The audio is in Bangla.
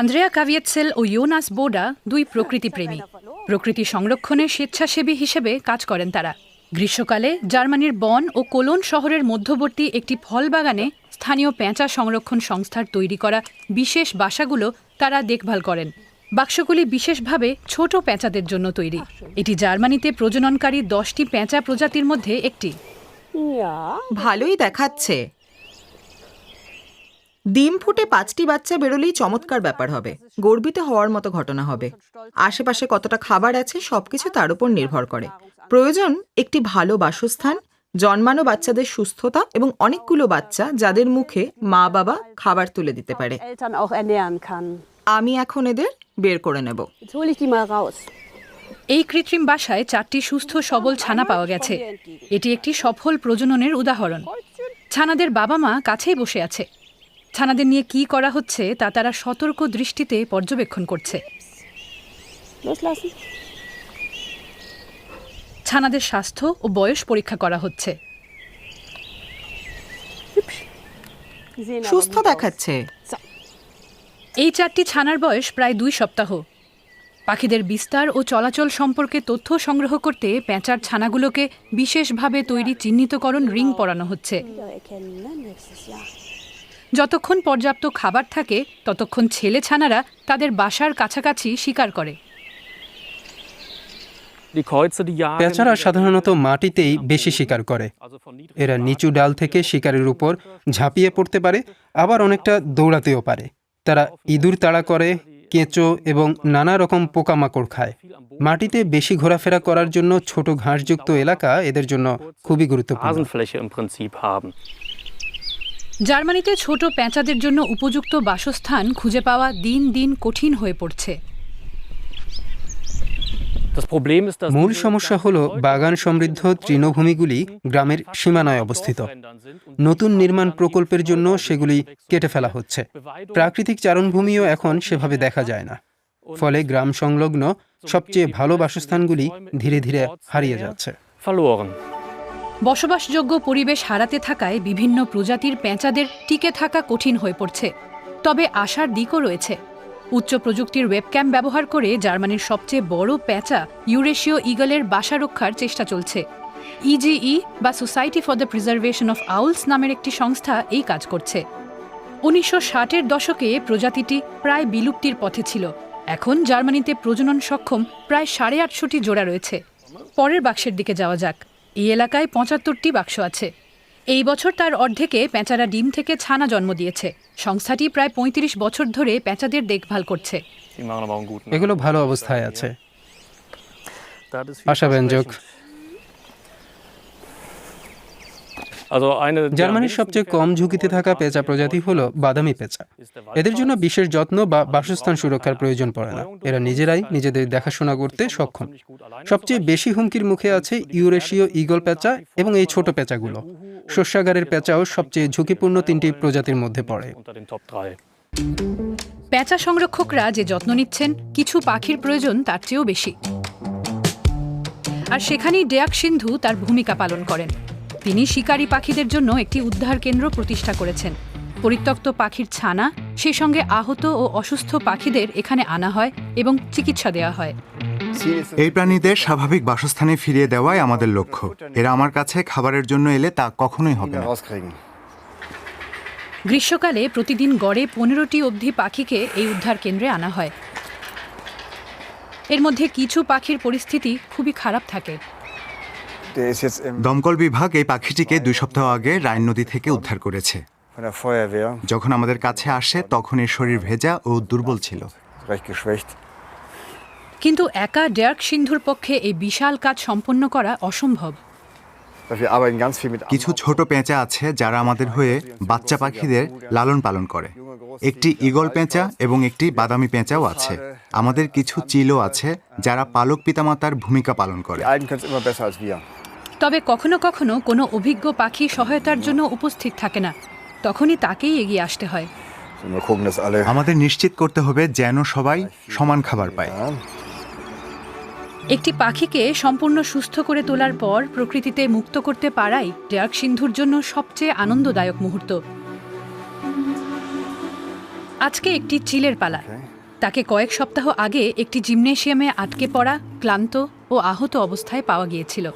আন্দ্রেয়া কাভিয়েৎসেল ও ইয়োনাস বোডা দুই প্রকৃতিপ্রেমী। প্রকৃতি সংরক্ষণে স্বেচ্ছাসেবী হিসেবে কাজ করেন তারা। গ্রীষ্মকালে জার্মানির বন ও কোলন শহরের মধ্যবর্তী একটি ফল বাগানে স্থানীয় পেঁচা সংরক্ষণ সংস্থার তৈরি করা বিশেষ বাসাগুলো তারা দেখভাল করেন। বাক্সগুলি বিশেষভাবে ছোট পেঁচাদের জন্য তৈরি। এটি জার্মানিতে প্রজননকারী দশটি পেঁচা প্রজাতির মধ্যে একটি। ভালোই দেখাচ্ছে। ডিম ফুটে পাঁচটি বাচ্চা বেরোলেই চমৎকার ব্যাপার হবে। গর্বিত হওয়ার মতো ঘটনা হবে। আশেপাশে কতটা খাবার আছে সবকিছু তার উপর নির্ভর করে। প্রয়োজন একটি ভালো বাসস্থান জন্মানো বাচ্চাদের সুস্থতা এবং অনেকগুলো বাচ্চা যাদের মুখে মা বাবা খাবার তুলে দিতে পারে. আমি এখন এদের বের করে নেব. এই কৃত্রিম বাসায় চারটি সুস্থ সবল ছানা পাওয়া গেছে। এটি একটি সফল প্রজননের উদাহরণ। ছানাদের বাবা মা কাছেই বসে আছে। ছানাদের নিয়ে কি করা হচ্ছে তা তারা সতর্ক দৃষ্টিতে পর্যবেক্ষণ করছে। ছানাদের স্বাস্থ্য ও বয়স পরীক্ষা করা হচ্ছে। সুস্থ দেখাচ্ছে। এই চারটি ছানার বয়স প্রায় দুই সপ্তাহ। পাখিদের বিস্তার ও চলাচল সম্পর্কে তথ্য সংগ্রহ করতে প্যাঁচার ছানাগুলোকে বিশেষভাবে তৈরি চিহ্নিতকরণ রিং পরানো হচ্ছে। যতক্ষণ পর্যাপ্ত খাবার থাকে, ততক্ষণ ছেলে ছানারা তাদের বাসার কাছাকাছি শিকার করে। পেঁচারা সাধারণত মাটিতেই বেশি শিকার করে। এরা নিচু ডাল থেকে শিকারের উপর ঝাঁপিয়ে পড়তে পারে, আবার অনেকটা দৌড়াতেও পারে। তারা ইঁদুর তাড়া করে, কেঁচো এবং নানা রকম পোকামাকড় খায়। মাটিতে বেশি ঘোরাফেরা করার জন্য ছোট ঘাসযুক্ত এলাকা এদের জন্য খুবই গুরুত্বপূর্ণ। জার্মানিতে ছোট পেঁচাদের জন্য উপযুক্ত বাসস্থান খুঁজে পাওয়া দিন দিন কঠিন হয়ে পড়ছে। মূল সমস্যা হল বাগান সমৃদ্ধ তৃণভূমিগুলি গ্রামের সীমানায় অবস্থিত। নতুন নির্মাণ প্রকল্পের জন্য সেগুলি কেটে ফেলা হচ্ছে। প্রাকৃতিক চারণভূমিও এখন সেভাবে দেখা যায় না। ফলে গ্রাম সংলগ্ন সবচেয়ে ভালো বাসস্থানগুলি ধীরে ধীরে হারিয়ে যাচ্ছে. বসবাসযোগ্য পরিবেশ হারাতে থাকায় বিভিন্ন প্রজাতির পেঁচাদের টিকে থাকা কঠিন হয়ে পড়ছে। তবে আশার দিকও রয়েছে। উচ্চ প্রযুক্তির ওয়েবক্যাম ব্যবহার করে জার্মানির সবচেয়ে বড় পেঁচা ইউরেশীয় ইগলের বাসা রক্ষার চেষ্টা চলছে। ইজিই বা society for the preservation of owls নামের একটি সংস্থা এই কাজ করছে। উনিশশো ষাটের দশকে প্রজাতিটি প্রায় বিলুপ্তির পথে ছিল। এখন জার্মানিতে প্রজনন সক্ষম প্রায় সাড়ে আটশোটি জোড়া রয়েছে। পরের বাক্সের দিকে যাওয়া যাক। এই এলাকায় পঁচাত্তরটি বাক্স আছে। এই বছর তার অর্ধেকে প্যাঁচারা ডিম থেকে ছানা জন্ম দিয়েছে। সংস্থাটি প্রায় পঁয়ত্রিশ বছর ধরে প্যাঁচাদের দেখভাল করছে। এগুলো ভালো অবস্থায় আছে। আশা ব্যঞ্জক। আশাব্যঞ্জক জার্মানির সবচেয়ে কম ঝুঁকিতে থাকা পেঁচা প্রজাতি হল বাদামি পেঁচা। এদের জন্য বিশেষ যত্ন বা বাসস্থান সুরক্ষার প্রয়োজন পড়ে না। এরা নিজেরাই নিজেদের দেখাশোনা করতে সক্ষম। সবচেয়ে বেশি হুমকির মুখে আছে ইউরেশীয় ঈগল পেঁচা এবং এই ছোট পেঁচাগুলো। শস্যাগারের পেঁচাও সবচেয়ে ঝুঁকিপূর্ণ তিনটি প্রজাতির মধ্যে পড়ে। unter den Top 3. পেঁচা সংরক্ষকরা যে যত্ন নিচ্ছেন কিছু পাখির প্রয়োজন তার চেয়েও বেশি। আর সেখানেই ডেয়াক সিন্ধু তার ভূমিকা পালন করেন। তিনি শিকারী পাখিদের জন্য একটি উদ্ধার কেন্দ্র প্রতিষ্ঠা করেছেন। পরিত্যক্ত পাখির ছানা সেই সঙ্গে আহত ও অসুস্থ পাখিদের এখানে আনা হয় এবং চিকিৎসা দেওয়া হয়। এই প্রাণীদের স্বাভাবিক বাসস্থানে ফিরিয়ে দেওয়াই আমাদের লক্ষ্য। এরা আমার কাছে খাবারের জন্য এলে তা কখনোই হবে না। গ্রীষ্মকালে প্রতিদিন গড়ে পনেরোটি অবধি পাখিকে এই উদ্ধার কেন্দ্রে আনা হয়। এর মধ্যে কিছু পাখির পরিস্থিতি খুবই খারাপ থাকে। দমকল বিভাগ এই পাখিটিকে দুই সপ্তাহ আগে রাইন নদী থেকে উদ্ধার করেছে। যখন আমাদের কাছে আসে তখন এর শরীর ভেজা ও দুর্বল ছিল। কিন্তু একা ডেয়ার্ক সিন্ধুর পক্ষে এই বিশাল কাজ সম্পন্ন করা অসম্ভব। Weil wir arbeiten ganz viel mit কিছু ছোট পেঁচা আছে যারা আমাদের হয়ে বাচ্চা পাখিদের লালন পালন করে। একটি ঈগল পেঁচা এবং একটি বাদামি পেঁচাও আছে। আমাদের কিছু চিলও আছে যারা পালক পিতামাতার ভূমিকা পালন করে। তবে কখনো কখনো কোনো অভিজ্ঞ পাখি সহায়তার জন্য উপস্থিত থাকে না। তখনই তাকেই এগিয়ে আসতে হয়. আমাদের নিশ্চিত করতে হবে যেন সবাই সমান খাবার পায়। একটি পাখিকে সম্পূর্ণ সুস্থ করে তোলার পর প্রকৃতিতে মুক্ত করতে পারাই ডেয়ার্ক সিন্ধুর জন্য সবচেয়ে আনন্দদায়ক মুহূর্ত। আজকে একটি চিলের পালা। তাকে কয়েক সপ্তাহ আগে একটি জিমনেশিয়ামে আটকে পড়া ক্লান্ত ও আহত অবস্থায় পাওয়া গিয়েছিল।